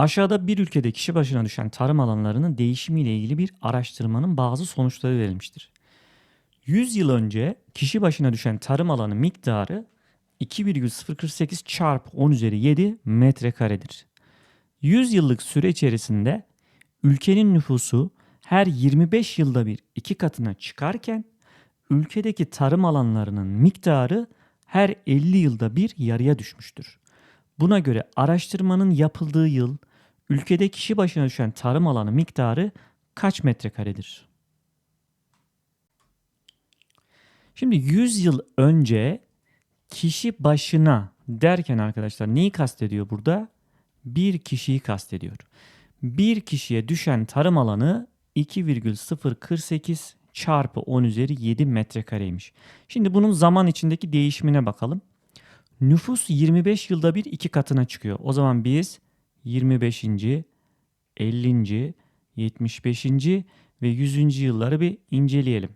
Aşağıda bir ülkede kişi başına düşen tarım alanlarının değişimiyle ilgili bir araştırmanın bazı sonuçları verilmiştir. 100 yıl önce kişi başına düşen tarım alanı miktarı 2,048 çarpı 10 üzeri 7 metrekaredir. 100 yıllık süre içerisinde ülkenin nüfusu her 25 yılda bir iki katına çıkarken ülkedeki tarım alanlarının miktarı her 50 yılda bir yarıya düşmüştür. Buna göre araştırmanın yapıldığı yıl ülkede kişi başına düşen tarım alanı miktarı kaç metrekaredir? Şimdi 100 yıl önce kişi başına derken arkadaşlar neyi kastediyor burada? Bir kişiyi kastediyor. Bir kişiye düşen tarım alanı 2,048 çarpı 10 üzeri 7 metrekareymiş. Şimdi bunun zaman içindeki değişimine bakalım. Nüfus 25 yılda bir iki katına çıkıyor. O zaman biz 25. 50. 75. ve 100. yılları bir inceleyelim.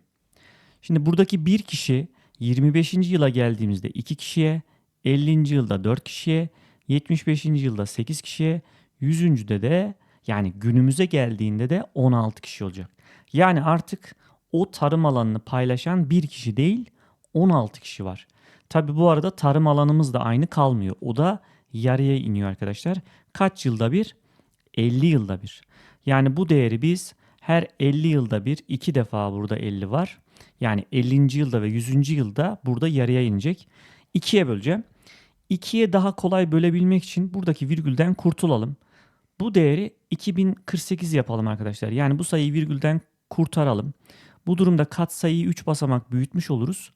Şimdi buradaki bir kişi 25. yıla geldiğimizde 2 kişiye, 50. yılda 4 kişiye, 75. yılda 8 kişiye, 100. de de yani günümüze geldiğinde de 16 kişi olacak. Yani artık o tarım alanını paylaşan bir kişi değil 16 kişi var. Tabi bu arada tarım alanımız da aynı kalmıyor. O da yarıya iniyor arkadaşlar. Kaç yılda bir? 50 yılda bir. Yani bu değeri biz her 50 yılda bir iki defa burada 50 var. Yani 50. yılda ve 100. yılda burada yarıya inecek. 2'ye böleceğim. 2'ye daha kolay bölebilmek için buradaki virgülden kurtulalım. Bu değeri 2048 yapalım arkadaşlar. Yani bu sayıyı virgülden kurtaralım. Bu durumda katsayıyı 3 basamak büyütmüş oluruz.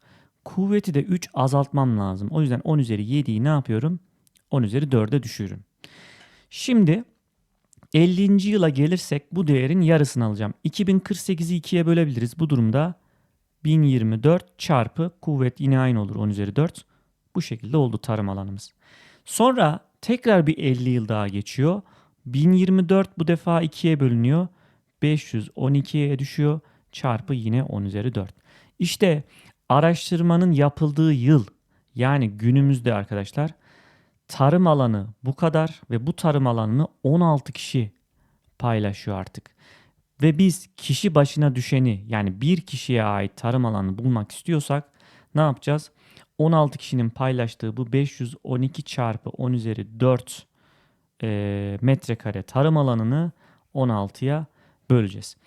Kuvveti de 3 azaltmam lazım. O yüzden 10 üzeri 7'yi ne yapıyorum? 10 üzeri 4'e düşürüyorum. Şimdi 50. yıla gelirsek bu değerin yarısını alacağım. 2048'i 2'ye bölebiliriz. Bu durumda 1024 çarpı kuvvet yine aynı olur 10 üzeri 4. Bu şekilde oldu tarım alanımız. Sonra tekrar bir 50 yıl daha geçiyor. 1024 bu defa 2'ye bölünüyor. 512'ye düşüyor. Çarpı yine 10 üzeri 4. İşte araştırmanın yapıldığı yıl yani günümüzde arkadaşlar tarım alanı bu kadar ve bu tarım alanını 16 kişi paylaşıyor artık. Ve biz kişi başına düşeni yani bir kişiye ait tarım alanını bulmak istiyorsak ne yapacağız? 16 kişinin paylaştığı bu 512 çarpı 10 üzeri 4 e, metrekare tarım alanını 16'ya böleceğiz.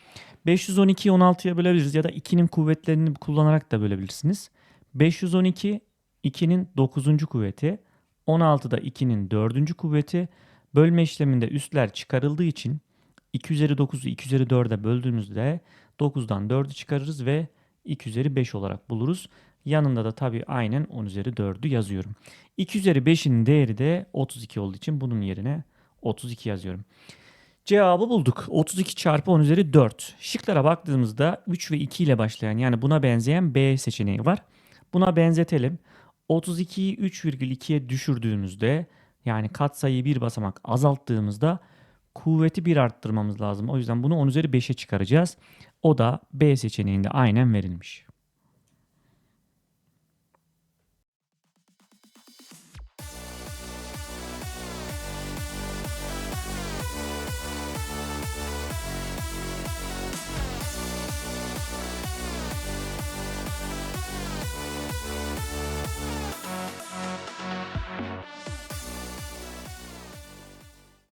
512'yi 16'ya bölebiliriz ya da 2'nin kuvvetlerini kullanarak da bölebilirsiniz. 512 2'nin 9. kuvveti, 16 da 2'nin 4. kuvveti. Bölme işleminde üstler çıkarıldığı için 2 üzeri 9'u 2 üzeri 4'e böldüğümüzde 9'dan 4'ü çıkarırız ve 2 üzeri 5 olarak buluruz. Yanında da tabii aynen 10 üzeri 4'ü yazıyorum. 2 üzeri 5'in değeri de 32 olduğu için bunun yerine 32 yazıyorum. Cevabı bulduk. 32 çarpı 10 üzeri 4. Şıklara baktığımızda 3 ve 2 ile başlayan yani buna benzeyen B seçeneği var. Buna benzetelim. 32'yi 3,2'ye düşürdüğümüzde yani katsayıyı bir basamak azalttığımızda kuvveti bir arttırmamız lazım. O yüzden bunu 10 üzeri 5'e çıkaracağız. O da B seçeneğinde aynen verilmiş.